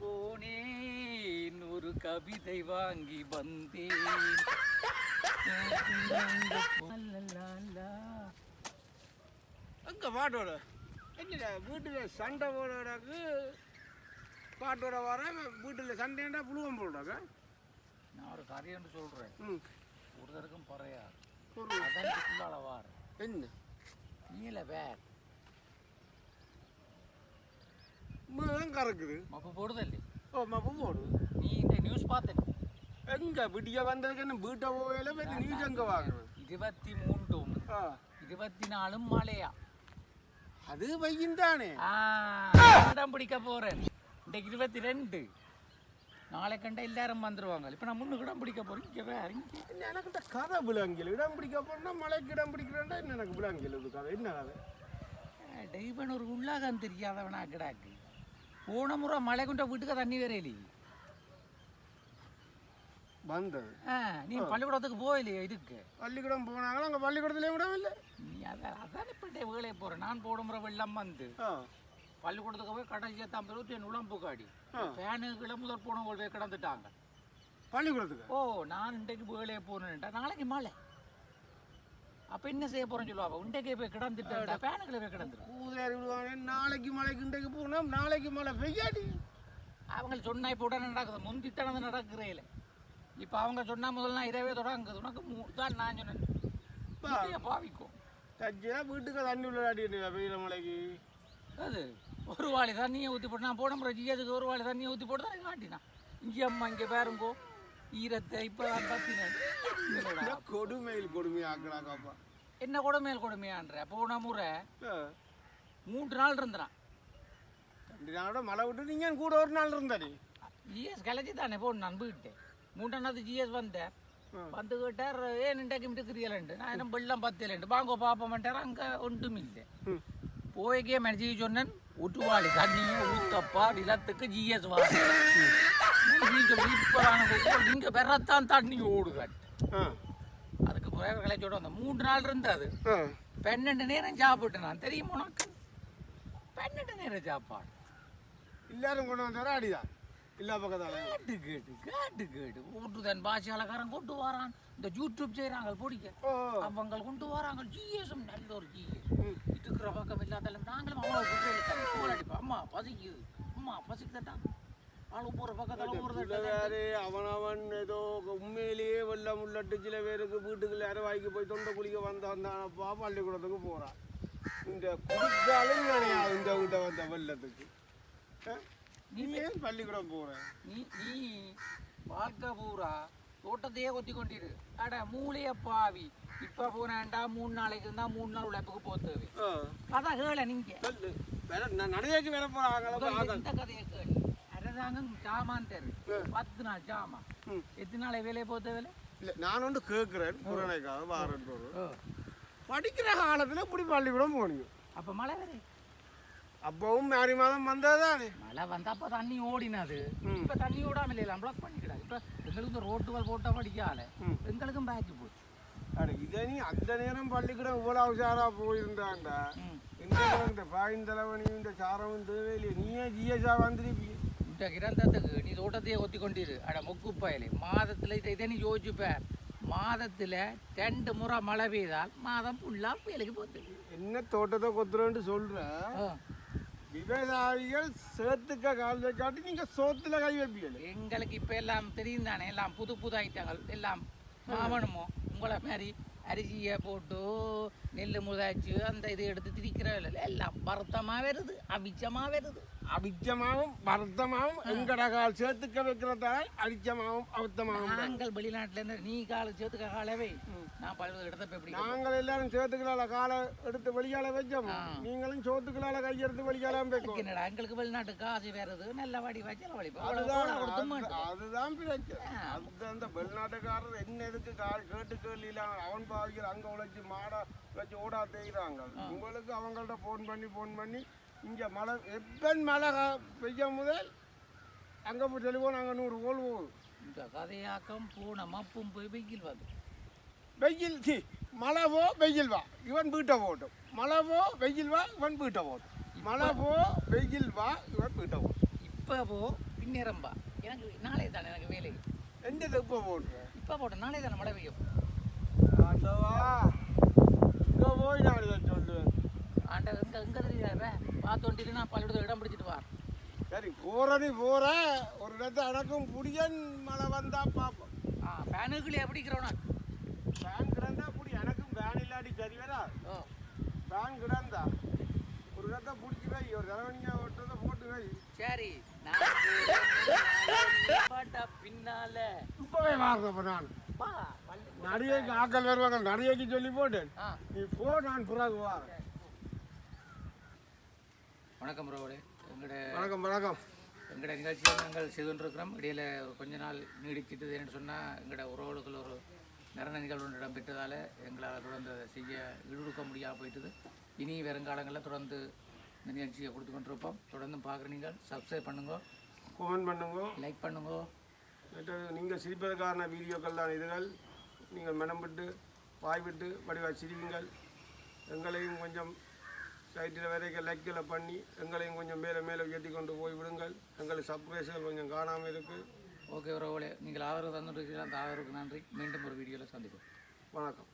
போனேன் ஒரு கவிதை வாங்கி வந்தேன். அங்கே பாட்டோட? என்ன வீட்டில் சண்டை போடுறதுக்கு பாட்டோட வர வீட்டில் சண்டைண்டா புழுவம் போடுறாங்க. நான் ஒரு கதை ஒன்று சொல்றேன். ம். ஒருத்தருக்கும் பறையா. அதான் வார். என்ன? நீல வேர். தான் கறக்குது? மப்பு போடுதல்லே. ஓ மப்ப போடு. நீ இந்த நியூஸ் பார்த்தேன் எங்க விடிய வந்ததுக்கு என்ன வீட்டை போகல? போய் நீச் எங்கே வாங்குறது? இருபத்தி மூன்றும் இருபத்தி நாலும் மழையா? அது பையன் தானே. ஆ, இடம் பிடிக்க போறேன். இன்றைக்கு இருபத்தி ரெண்டு நாளை கண்ட எல்லாரும் வந்துருவாங்க. இப்போ நான் முன்னுக்கு இடம் பிடிக்க போறேன். எனக்கு இந்த கதை விலங்கில் இடம் பிடிக்க போனா மலைக்கு இடம் பிடிக்கிறேன்டா என்ன எனக்கு இது கதை. என்ன கதை? தெய்வன் ஒரு உள்ளாகம் தெரியாதவனா கிடாக்கு? போன முறை மழை கொண்ட வீட்டுக்கு தண்ணி வேறையிலே வந்தது நீ பள்ளிக்கூடத்துக்கு போயிலையே இதுக்கு? பள்ளிக்கூடம் போனாங்களா அங்கே பள்ளிக்கூடத்துலேயும் விட இல்லை நீ அதான் அதான் இப்போ வேலையை போகிறேன் நான் போன முறை வெள்ளம் வந்து. பள்ளிக்கூடத்துக்கு போய் கடைசியாக தான் இருபத்தி என் உடம்பு காடி. ஃபேனுக்குள்ள முதல் போன போய் கிடந்துட்டாங்க. பள்ளிக்கூடத்துக்கு? ஓ நான் இன்றைக்கு வேலையை போனேன்டா. நாளைக்கு மழை அப்போ என்ன செய்ய போறேன்னு சொல்லுவாங்க இன்றைக்கே போய் கிடந்துட்டா ஃபேனுக்குள்ள போய் கிடந்துரும். ஊதாரி விடுவாங்க நாளைக்கு மலைக்கு இன்றைக்கு போனோம் நாளைக்கு மழை பெய்யாடி அவங்க சொன்னா இப்போ உடனே நடக்குது முந்தித்தனது நடக்கிறேல இப்போ அவங்க சொன்னா முதல்ல நான் இரவே தொடங்குது உனக்கு தான் நான் சொன்னேன். பாவிக்கும். தச்சியா வீட்டுக்கு தண்ணி உள்ளாடி வெயில மலைக்கு அது ஒரு வாளி தண்ணியை ஊற்றி போட்டு நான் போன முறை ஜிஎதுக்கு ஒரு வாளி தண்ணியை ஊற்றி போட்டு தான் காட்டினான். இங்கே அம்மா இங்கே பாருங்கோ. ஈரத்தை இப்போ இந்த கொடுமையில் கொடுமை ஆக்குறாங்கப்பா என்ன கொடுமையில் கொடுமையான்ற? போன முறை. மூன்று நாள் இருந்தான். ரெண்டு நாளோட மழை விட்டு நீங்க கூட ஒரு நாள் இருந்தாடி ஜிஎஸ் கலைச்சி தானே போன நான் போயிட்டேன் மூன்றாவது ஜிஎஸ் வந்தேன். வந்து கேட்டார் ஏன் இன்றைக்கு மிட்டு கிரியலண்டு நான் என்ன வெள்ளம் பத்தியலண்டு வாங்கோ பாப்பமாட்டார் அங்கே ஒன்றும் இல்லை. போய்க்கே மனசி சொன்னேன் ஒட்டுவாளி தண்ணியை ஊத்தப்பா நிலத்துக்கு ஜிஎஸ் வாங்க. இப்போ இங்கே பெறத்தான் தண்ணி ஆ. அதுக்கு பிறகு கலைச்சோட வந்தேன் மூன்று நாள் இருந்தது. பன்னெண்டு நேரம் சாப்பிட்டு நான் தெரியுமா உனக்கு? பன்னெண்டு நேரம் சாப்பாடு. எல்லாரும் கொண்டு வந்தாரா அடிதான் இல்லா பக்கத்தால கேட்டு கேட்டு கேட்டு கேட்டு. ஊட்டுதன் பாஷாலக்காரன் கொண்டு வரான். இந்த யூடியூப் செய்கிறாங்க பிடிக்க. அவங்க கொண்டு வராங்க. ஜிஎஸ்எம் நல்ல ஒரு ஜிஎஸ். இருக்கிற பக்கம் இல்லாதால நாங்களும் அவ்வளோ அம்மா பசிக்குது. அம்மா பசிக்குதட்டா அவனவன் ஏதோ உண்மையிலேயே வெள்ளம் உள்ளட்டு சில பேருக்கு வீட்டுக்குள்ள அரவாய்க்கு போய் தொண்டை குளிக்க வந்த வந்தானப்பா பள்ளிக்கூடத்துக்கு போறான் இந்த குடிச்சாலும் நினையாது இந்த கிட்ட வந்த வெள்ளத்துக்கு? நீ ஏன் பள்ளிக்கூடம் போற? நீ நீ வாழ்க்கை பூரா தோட்டத்தையே கொத்தி கொண்டிரு. அட மூளைய பாவி. இப்ப போனேன்டா மூணு நாளைக்கு இருந்தா மூணு நாள் உழைப்புக்கு போத்துது ஆ, கதை கேள நீங்க. நான் நடையாக்கு வேற முதல்ல இந்த கதையை கேளு? அரசாங்கம் சாமான் தரு பத்து நாள் சாமான் ம். எத்தனை நாளை வேலையை போத்த வேலை? இல்ல நான் வந்து கேட்கிறேன் புறணைக்காக வாரன் படிக்கிற காலத்துல இப்படி பள்ளிக்கூடம் போனீங்க. அப்ப மழை வேற. அப்பவும் மாறி மாதம் வந்ததுதானே மழை வந்தப்ப தண்ணி ஓடினது. இப்ப தண்ணி ஓடாம இல்லை பிளாக் பண்ணிக்கிறாங்க இப்ப எங்களுக்கு ரோட்டுகள் போட்ட படிக்கால ம். எங்களுக்கும் பேக்கு போச்சு. அட இதை நீ அந்த நேரம் பள்ளிக்கூடம் இவ்வளவு உஷாரா போயிருந்தாண்டா. இந்த இந்த பாய்ந்தளவனையும் இந்த சாரமும் தேவையில்லையே. நீயே ஜிஎஸ்ஆ வந்திருப்பீங்க. இந்த கிரந்தத்துக்கு நீ தோட்டத்தையே ஒத்தி கொண்டிரு அட மொக்கு பயலே மாதத்துல இதை இதை நீ யோசிச்சுப்ப மாதத்துல ரெண்டு முறை மழை பெய்தால் மாதம் ஃபுல்லா வேலைக்கு போகுது என்ன தோட்டத்தை கொத்துறேன்னு சொல்ற ஆ. விவசாயிகள் சேத்துக்க கால் வைக்காட்டி நீங்க சோத்துல கை வைப்பீங்க எங்களுக்கு இப்ப எல்லாம் தெரியும் தானே எல்லாம் புது புது ஐட்டங்கள் எல்லாம் மாவனமோ உங்களை மாதிரி அரிசியை போட்டு நெல் முதாச்சு அந்த இதை எடுத்து திரிக்கிற எல்லாம் வருத்தமா வருது அவிச்சமா வருது. அபிச்சமாவும் வருத்தமாவும் எங்கட கால் சேர்த்துக்க வைக்கிறதால் அடிச்சமாவும் அவுத்தமாவும் நாங்கள் வெளிநாட்டுல இருந்து நீ கால சேர்த்துக்க காலவே. நாங்கள் எல்லாரும் சேத்துக்களால காலை எடுத்து வெளியால வச்சோம் நீங்களும் சோத்துக்களால கையெடுத்து வைக்கும். என்னடா எங்களுக்கு வெளிநாட்டு காசு வேறது நல்ல வடி வச்சு வடி அதுதான் பிரச்சனை. அது அந்த வெளிநாட்டுக்காரர் என்ன எதுக்கு கா- கேட்டு கேள்வியில அவன் பாவிக்கிற அங்க உழைச்சி மாடா வச்சு ஓடா தேய்கிறாங்க உங்களுக்கு அவங்கள்ட்ட ஃபோன் பண்ணி ஃபோன் பண்ணி இங்க மழை எப்பன் மழை பெய்ய முதல் அங்க போய் டெலிஃபோன் அங்க நூறு கோல் இந்த கதையாக்கம் பூனை மப்பும் போய் வெயில் வந்து. வெயில் சி மழை போ வெயில் வா. இவன் வீட்டை போட்டும் மழை போ வெயில் வா இவன் வீட்டை போட்டும் மழை போ வெயில் வா இவன் வீட்டை போட்டும் இப்ப இப்போ போ பின்னேரம்பா எனக்கு நாளை தானே எனக்கு வேலை. எந்த தெப்ப போட்டுறேன் இப்போ போட்டேன் நாளை தானே மழை பெய்யும். ஆண்டவா இங்கே போய் நான் சொல்லுவேன் ஆண்ட எங்க எங்க தெரியாத பார்த்தோண்டிட்டு நான் பள்ளிக்கூடத்தில் இடம் பிடிச்சிட்டு வா. சரி போற நீ போற. ஒரு இடத்த அடக்கும் புடியன் மழை வந்தா பார்ப்போம் ஆ பேனுக்குள்ளே பிடிக்கிறோனா ஃபேன் கிடந்தா புடி எனக்கும் ஃபேன் இல்லாட்டி சரி வரா ஓ ஃபேன் கிடந்தா ஒரு இடத்த பிடிச்சி ஒரு தலைவனியா ஓட்டுறத போட்டு வை. சரி பாட்டா பின்னால. இப்பவே வாங்க நான். நடிகைக்கு ஆக்கள் வருவாங்க நடிகைக்கு சொல்லி போட்டேன் நீ போ நான் பிறகு வாரேன். வணக்கம் ரோடு எங்களோட வணக்கம் வணக்கம். எங்களோட நிகழ்ச்சியை நாங்கள் செய்து கொண்டிருக்கிறோம் இடையில ஒரு கொஞ்ச நாள் நீடிச்சிட்டு என்று சொன்னால் எங்களோட உறவுகளுக்குள்ள ஒரு மரண நிகழ்வு இடம்பெற்றதால் எங்களால் தொடர்ந்து அதை செய்ய ஈடுபடுத்த முடியாமல் போயிட்டுது. இனி வருங்காலங்களில் தொடர்ந்து இந்த நிகழ்ச்சியை கொடுத்து கொண்டிருப்போம். தொடர்ந்து பார்க்குற நீங்கள் சப்ஸ்கிரைப் பண்ணுங்க. கமெண்ட் பண்ணுங்க. லைக் பண்ணுங்க. நீங்கள் சிரிப்பதற்கான வீடியோக்கள் தான் இதுகள். நீங்கள் மனம் விட்டு வாய் விட்டு வடிவாக சிரியுங்கள். எங்களையும் கொஞ்சம் சைட்டில் வரைக்கும் லைக்கில் பண்ணி எங்களையும் கொஞ்சம் மேலே மேலே உயர்த்தி கொண்டு போய் விடுங்கள். எங்களுக்கு சப்ஸ்கிரைபர்கள் கொஞ்சம் காணாமல் இருக்குது ஓகே உறவுகளே நீங்கள் ஆதரவு தந்துட்டு அந்த ஆதரவுக்கு நன்றி. மீண்டும் ஒரு வீடியோவில் சந்திப்போம். வணக்கம்.